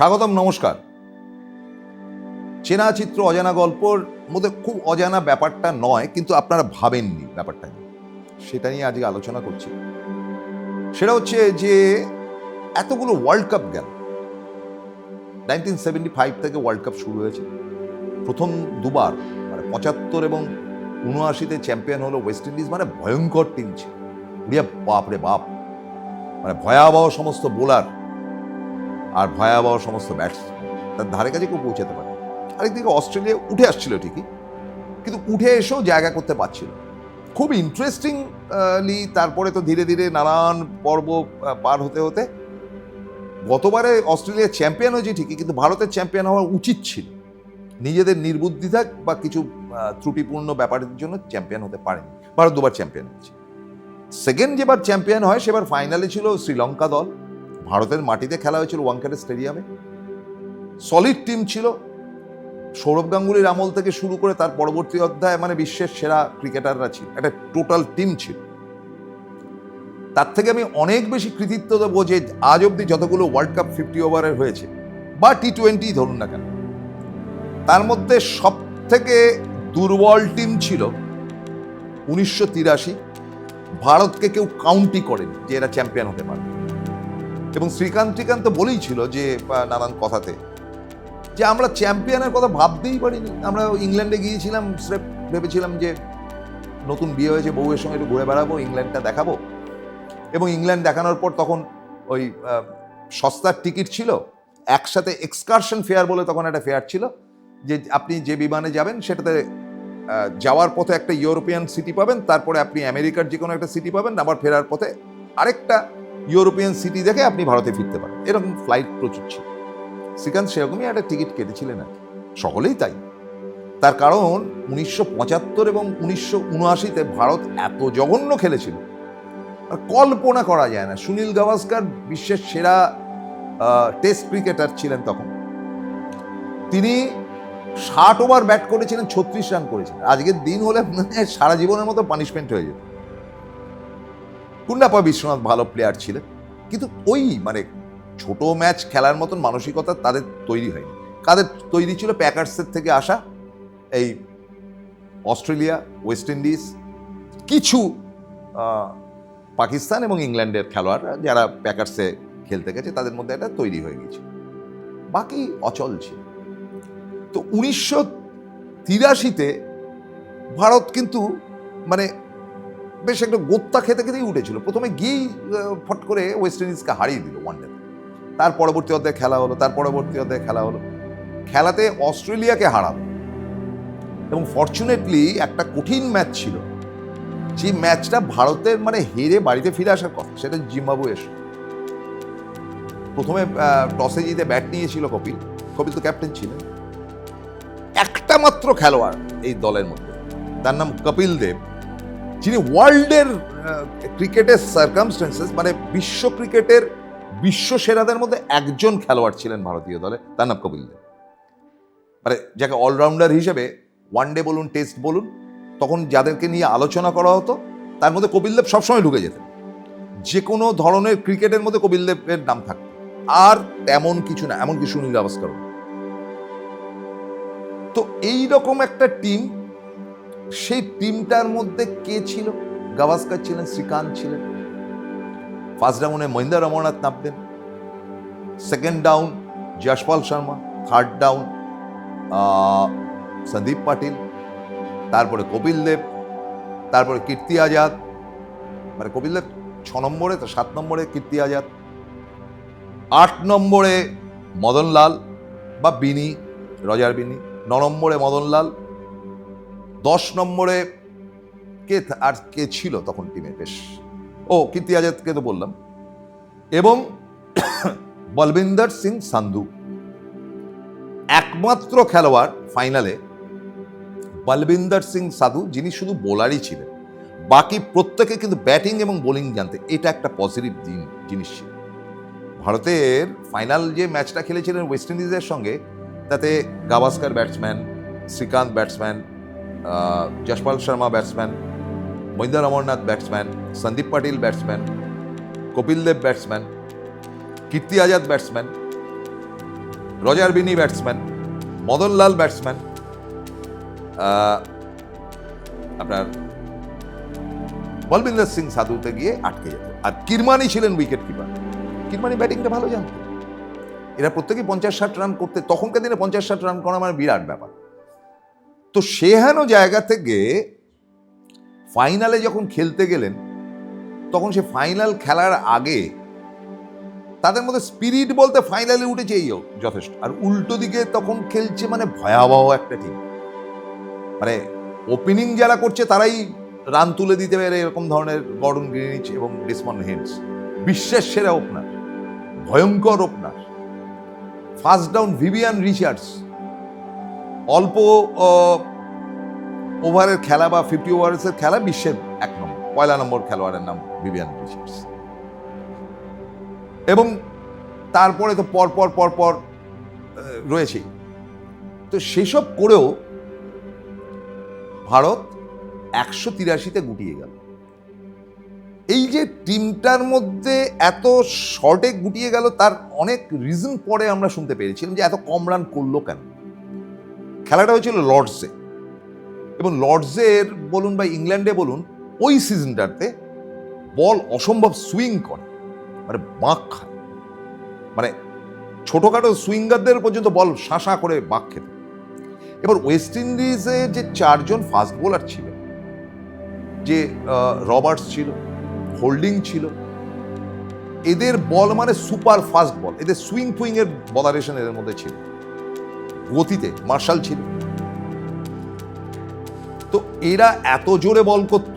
স্বাগতম, নমস্কার। চেনা চিত্র, অজানা গল্পর মধ্যে খুব অজানা ব্যাপারটা নয়, কিন্তু আপনারা ভাবেননি ব্যাপারটা নিয়ে। সেটা নিয়ে আজকে আলোচনা করছি। সেটা হচ্ছে যে, এতগুলো ওয়ার্ল্ড কাপ গেল। নাইনটিন সেভেন্টি ফাইভ থেকে ওয়ার্ল্ড কাপ শুরু হয়েছে। প্রথম দুবার মানে পঁচাত্তর এবং উনআশিতে চ্যাম্পিয়ন হলো ওয়েস্ট ইন্ডিজ মানে ভয়ঙ্কর টিম ছিল। উড়িয়া বাপ রে বাপ। মানে ভয়াবহ সমস্ত বোলার আর ভয়াবহ সমস্ত ব্যাটসম্যান তার ধারে কাছে কেউ পৌঁছাতে পারে। আরেকদিকে অস্ট্রেলিয়া উঠে আসছিল ঠিকই, কিন্তু উঠে এসেও জায়গা করতে পারছিল খুব ইন্টারেস্টিংলি তারপরে তো ধীরে ধীরে নানান পর্ব পার হতে হতে গতবারে অস্ট্রেলিয়া চ্যাম্পিয়ন হয়েছে ঠিকই, কিন্তু ভারতের চ্যাম্পিয়ন হওয়া উচিত ছিল। নিজেদের নির্বুদ্ধিতা বা কিছু ত্রুটিপূর্ণ ব্যাপারের জন্য চ্যাম্পিয়ন হতে পারেনি। ভারত দুবার চ্যাম্পিয়ন হয়েছে। সেকেন্ড যেবার চ্যাম্পিয়ন হয়, সেবার ফাইনালে ছিল শ্রীলঙ্কা দল। ভারতের মাটিতে খেলা হয়েছিল ওয়াংখারে স্টেডিয়ামে। সলিড টিম ছিল। সৌরভ গাঙ্গুলির আমল থেকে শুরু করে তার পরবর্তী অধ্যায় মানে বিশ্বের সেরা ক্রিকেটাররা ছিল। একটা টোটাল টিম ছিল। তার থেকে আমি অনেক বেশি কৃতিত্ব দেবো যে আজ অবধি যতগুলো ওয়ার্ল্ড কাপ ফিফটি ওভারের হয়েছে, বা টি টোয়েন্টি ধরুন না কেন। তার মধ্যে সব থেকে দুর্বল টিম ছিল উনিশশো তিরাশি। ভারতকে কেউ কাউন্টি করেনি যে এরা চ্যাম্পিয়ন হতে পারে এবং শ্রীকান্ত শ্রীকান্ত বলেই ছিল যে নানান কথাতে, যে আমরা চ্যাম্পিয়নের কথা ভাবতেই পারিনি। আমরা ইংল্যান্ডে গিয়েছিলাম ভেবেছিলাম যে নতুন বিয়ে হয়েছে, বউয়ের সঙ্গে একটু ঘুরে বেড়াবো, ইংল্যান্ডটা দেখাবো। এবং ইংল্যান্ড দেখানোর পর তখন ওই সস্তার টিকিট ছিল, একসাথে এক্সকারশন ফেয়ার বলে তখন একটা ফেয়ার ছিল, যে আপনি যে বিমানে যাবেন সেটাতে যাওয়ার পথে একটা ইউরোপিয়ান সিটি পাবেন, তারপরে আপনি আমেরিকার যে কোনো একটা সিটি পাবেন, আবার ফেরার পথে আরেকটা ইউরোপিয়ান সিটি দেখে আপনি ভারতে ফিরতে পারেন। এরকম ফ্লাইট প্রচুর ছিল। শ্রীকান্ত সেরকমই একটা টিকিট কেটেছিলেন আর সকলেই তাই। তার কারণ উনিশশো পঁচাত্তর এবং উনিশশো উনআশিতে ভারত এত জঘন্য খেলেছিল। আর কল্পনা করা যায় না। সুনীল গাভাস্কার বিশ্বের সেরা টেস্ট ক্রিকেটার ছিলেন তখন। তিনি ষাট ওভার ব্যাট করেছিলেন, ছত্রিশ রান করেছিলেন। আজকের দিন হলে সারা জীবনের মতো পানিশমেন্ট হয়ে যেত। কুন্ডাপা বিশ্বনাথ ভালো প্লেয়ার ছিলেন, কিন্তু ওই মানে ছোট ম্যাচ খেলার মতন মানসিকতা তাদের তৈরি হয়নি। কাদের তৈরি ছিল প্যাকার্সের থেকে আসা এই অস্ট্রেলিয়া ওয়েস্ট ইন্ডিজ কিছু পাকিস্তান এবং ইংল্যান্ডের খেলোয়াড়রা যারা প্যাকার্সে খেলতে গেছে, তাদের মধ্যে একটা তৈরি হয়ে গেছে। বাকি অচল ছিল। তো উনিশশো তিরাশিতে ভারত কিন্তু মানে বেশ একটা গোত্তা খেতে খেতেই উঠেছিল। প্রথমে গিয়েই ফট করে ওয়েস্ট ইন্ডিজকে হারিয়ে দিল ওয়ানডেতে তার পরবর্তী অধ্যায়ে খেলা হলো, তার পরবর্তী অধ্যায়ে খেলা হলো। খেলাতে অস্ট্রেলিয়াকে হারালো। এবং ফর্চুনেটলি একটা কঠিন ম্যাচ ছিল। যে ম্যাচটা ভারতের মানে হেরে বাড়িতে ফিরে আসার কথা, সেটা জিম্বাবুয়ের। প্রথমে টসে জিতে ব্যাট নিয়েছিল কপিল। কপিল তো ক্যাপ্টেন ছিলেন। একটা মাত্র খেলোয়াড় এই দলের মধ্যে। তার নাম কপিল দেব। যিনি ওয়ার্ল্ডের ক্রিকেটের সার্কামস্টেন্সেস মানে বিশ্ব ক্রিকেটের বিশ্ব সেরাদের মধ্যে একজন খেলোয়াড় ছিলেন ভারতীয় দলে, তার নাম কপিল দেব। মানে যাকে অলরাউন্ডার হিসেবে ওয়ান ডে বলুন টেস্ট বলুন, তখন যাদেরকে নিয়ে আলোচনা করা হতো, তার মধ্যে কপিল দেব সবসময় ঢুকে যেতেন। যে কোনো ধরনের ক্রিকেটের মধ্যে কপিল দেবের নাম থাকতো। আর তেমন কিছু না, এমনকি সুনীল গাভাস্কর তো এই রকম একটা টিম সেই টিমটার মধ্যে কে ছিল? গাভাস্কার ছিলেন, শ্রীকান্ত ছিলেন। ফার্স্ট ডাউনে Mohinder Amarnath নামতেন। Second down Yashpal Sharma. Third down Sandeep Patil. তারপরে কপিল দেব। তারপরে কীর্তি আজাদ। মানে কপিল দেব ছ নম্বরে, তো সাত নম্বরে কীর্তি আজাদ। আট নম্বরে মদনলাল বা বিনি, রজার বিনি। ন নম্বরে মদনলাল দশ নম্বরে কে আর কে ছিল তখন টিমে? বেশ। ও কীর্তি আজাদকে তো বললাম। এবং বলবিন্দর সিং সান্ধু। একমাত্র খেলোয়াড় ফাইনালে বলবিন্দর সিং সাধু, যিনি শুধু বোলারই ছিলেন, বাকি প্রত্যেকে কিন্তু ব্যাটিং এবং বোলিং জানতে। এটা একটা পজিটিভ দিন, জিনিস ছিল। ভারতের ফাইনাল যে ম্যাচটা খেলেছিলেন ওয়েস্ট ইন্ডিজের সঙ্গে, তাতে Gavaskar batsman Srikanth batsman Yashpal Sharma batsman Mohinder Amarnath batsman Sandeep Patil batsman Kapil Dev batsman Kirti Azad batsman Roger Binny batsman Madan Lal batsman আপনার বলবিন্দর সিং সাধুতে গিয়ে আটকে যেত। আর কিরমানি ছিলেন উইকেট কিপার কিরমানি ব্যাটিংটা ভালো জানত এরা প্রত্যেকেই পঞ্চাশ ষাট রান করতে তখনকার দিনে পঞ্চাশ ষাট রান করা মানে বিরাট ব্যাপার। তো সেহেন জায়গা থেকে ফাইনালে যখন খেলতে গেলেন, তখন সে ফাইনাল খেলার আগে তাদের মধ্যে স্পিরিট বলতে ফাইনালে উঠেছে এই যথেষ্ট। আর উল্টো দিকে তখন খেলছে মানে ভয়াবহ একটা টিম মানে ওপেনিং যারা করছে তারাই রান তুলে দিতে পারে এরকম ধরনের গর্ডন গ্রিনিচ এবং ডিসমন হেন্স বিশ্বের সেরা ওপেনার ভয়ঙ্কর opener first down Vivian Richards অল্প ওভারের খেলা বা ফিফটি ওভার্সের খেলা বিশ্বের এক নম্বর পয়লা নম্বর খেলোয়াড়ের নাম ভিভিয়ান রিচার্ডস এবং তারপরে তো পর পর পর পর আহ, রয়েছেই। তো সেসব করেও ভারত একশো তিরাশিতে গুটিয়ে গেল। এই যে টিমটার মধ্যে এত শর্টে গুটিয়ে গেল তার অনেক রিজন পরে আমরা শুনতে পেরেছিলাম যে এত কম রান করল কেন? খেলাটা হয়েছিল লর্ডসে। এবং লর্ডসের বলুন বা ইংল্যান্ডে বলুন, ওই সিজনটাতে বল অসম্ভব সুইং করে মানে বাঁক খায়। মানে ছোটোখাটো সুইঙ্গারদের পর্যন্ত বল শাঁসা করে বাঁক খেত। এবার ওয়েস্ট ইন্ডিজে যে চারজন ফাস্ট বোলার ছিল, যে রবার্টস ছিল, হোল্ডিং ছিল, এদের বল মানে সুপার ফাস্ট বল, এদের সুইং ফুইং এর বলারেশন এদের মধ্যে ছিল। গতিতে মার্শাল ছিল। তো এরা এত জোরে বল করত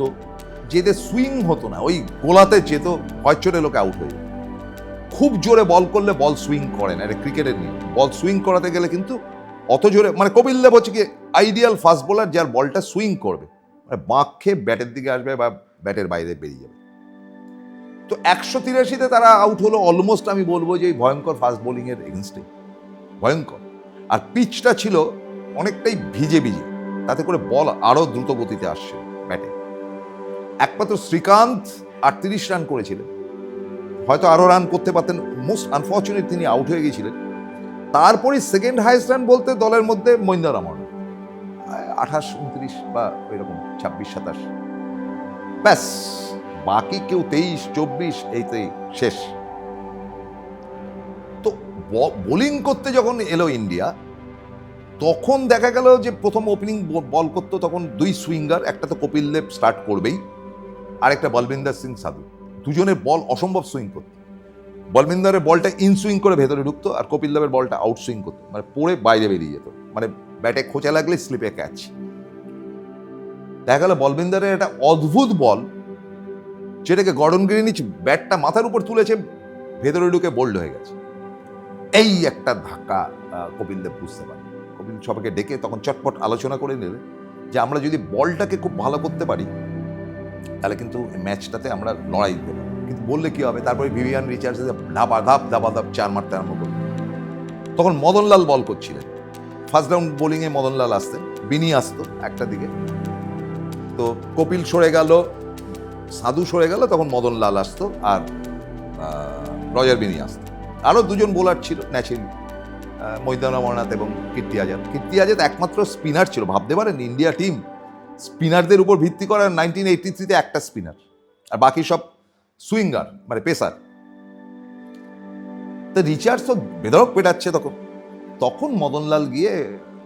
যে এদের সুইং হতো না, ওই গোলাতে যেত হয় চোরে লোকে আউট হয়ে। খুব জোরে বল করলে বল সুইং করে না, এটা ক্রিকেটের নিয়ম। বল সুইং করাতে গেলে কিন্তু অত জোরে মানে কপিল দেব হচ্ছে কি আইডিয়াল ফাস্ট বোলার যার বলটা সুইং করবে। মানে বাঁক খেয়ে ব্যাটের দিকে আসবে বা ব্যাটের বাইরে বেরিয়ে যাবে। তো একশো তিরাশিতে তারা আউট হলো অলমোস্ট আমি বলব যে ভয়ঙ্কর ফাস্ট বোলিংয়ের এগেনস্টে ভয়ঙ্কর। আর পিচটা ছিল অনেকটাই ভিজে ভিজে। তাতে করে বল আরও দ্রুত গতিতে আসছে ব্যাটে। একমাত্র শ্রীকান্ত আটত্রিশ রান করেছিলেন। হয়তো আরও রান করতে পারতেন। মোস্ট আনফর্চুনেট তিনি আউট হয়ে গিয়েছিলেন তারপরে সেকেন্ড হাইস্ট রান বলতে দলের মধ্যে মহিন্দর রহমান আঠাশ, উনত্রিশ বা এরকম ছাব্বিশ, সাতাশ। ব্যাস, বাকি কেউ তেইশ, চব্বিশ এইতেই শেষ। বোলিং করতে যখন এলো ইন্ডিয়া, তখন দেখা গেল যে প্রথম ওপেনিং বল করতো তখন দুই সুইঙ্গার, একটা তো কপিল দেব স্টার্ট করবেই, আর একটা বলবিন্দর সিং সাধু। দুজনের বল অসম্ভব সুইং করতো। বলবিন্দরের বলটা ইন সুইং করে ভেতরে ঢুকতো, আর কপিল দেবের বলটা আউট সুইং করতো। মানে পড়ে বাইরে বেরিয়ে যেত। মানে ব্যাটে খোঁচা লাগলে স্লিপে ক্যাচ দেখা গেল বলবিন্দরের একটা অদ্ভুত বল যেটাকে গর্ডন গ্রিনিচ ব্যাটটা মাথার উপর তুলেছে, ভেতরে ঢুকে বোল্ড হয়ে গেছে। এই একটা ধাক্কা আহ, কপিল দেব বুঝতে পারে কপিল সবাইকে ডেকে তখন চটপট আলোচনা করে নিলে যে আমরা যদি বলটাকে খুব ভালো করতে পারি তাহলে কিন্তু ম্যাচটাতে আমরা লড়াই পারি কিন্তু বললে কি হবে? তারপরে ভিভিয়ান রিচার্জ ধাপা ধাপ ধাপা ধাপ চার মারতে আরম্ভ করল। তখন মদনলাল বল করছিলেন। ফার্স্ট রাউন্ড বোলিংয়ে মদনলাল আসতেন বিনি আসতো একটা দিকে। তো কপিল সরে গেল সাধু সরে গেল তখন মদনলাল আসতো আর রজার বিনি আসতো। আরও দুজন বোলার ছিল ন্যাচারালি মৈদান অমরনাথ এবং কীর্তি আজাদ। কীর্তি আজাদ একমাত্র স্পিনার ছিল, ভাবতে পারেন ইন্ডিয়া টিম স্পিনারদের উপর ভিত্তি করার নাইনটিন এইটি থ্রিতে একটা স্পিনার আর বাকি সব সুইঙ্গার মানে পেসার তো রিচার্জ তো বেদরক পেটাচ্ছে তখন। তখন মদনলাল গিয়ে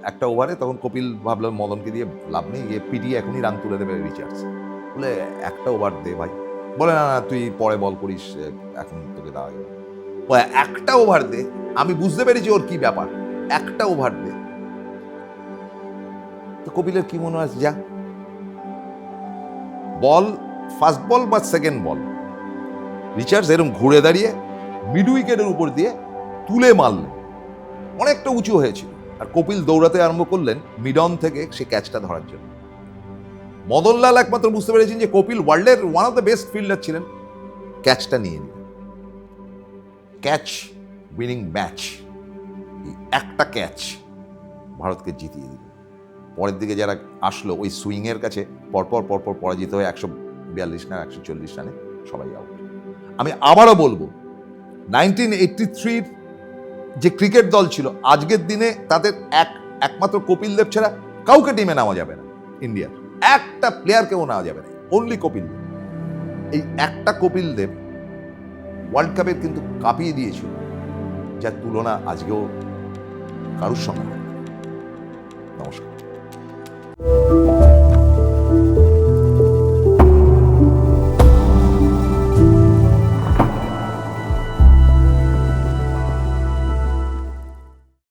একটা ওভারে তখন কপিল ভাবলো মদনকে দিয়ে লাভ নেই, গিয়ে পিটিয়ে এখনই রান তুলে দেবে রিচার্জ বলে, একটা ওভার দে ভাই। বলে, না না, তুই পরে বল করিস, এখন তোকে দেওয়া বলে, একটা ওভার দে। আমি বুঝতে পেরেছি ওর কি ব্যাপার। একটা ওভার দে। তো কপিলের কি মনে হয় যা। বল ফার্স্ট বল বা সেকেন্ড বল রিচার্জ এরকম ঘুরে দাঁড়িয়ে মিড উইকেটের উপর দিয়ে তুলে মারলেন। অনেকটা উঁচু হয়েছিল। আর কপিল দৌড়াতে আরম্ভ করলেন মিডন থেকে সে ক্যাচটা ধরার জন্য। মদনলাল একমাত্র বুঝতে পেরেছেন যে কপিল ওয়ার্ল্ডের one of the best fielder ছিলেন। ক্যাচটা নিয়ে নিলেন। ক্যাচ উইনিং ম্যাচ এই একটা ক্যাচ ভারতকে জিতিয়ে দিল। পরের দিকে যারা আসলো ওই সুইংয়ের কাছে, পরপর পরপর পরাজিত হয়ে একশো বিয়াল্লিশ রান একশো চল্লিশ রানে সবাই আউট আমি আবারও বলব নাইনটিন এইটটি থ্রির যে ক্রিকেট দল ছিল, আজকের দিনে তাদের এক, একমাত্র কপিল দেব ছাড়া কাউকে টিমে নেওয়া যাবে না ইন্ডিয়ার একটা প্লেয়ারকেও নেওয়া যাবে না অনলি কপিল দেব। এই একটা কপিল দেব ওয়ার্ল্ড কাপের কিন্তু কাঁপিয়ে দিয়েছিল যার তুলনা আজকেও কারুর সঙ্গে নমস্কার।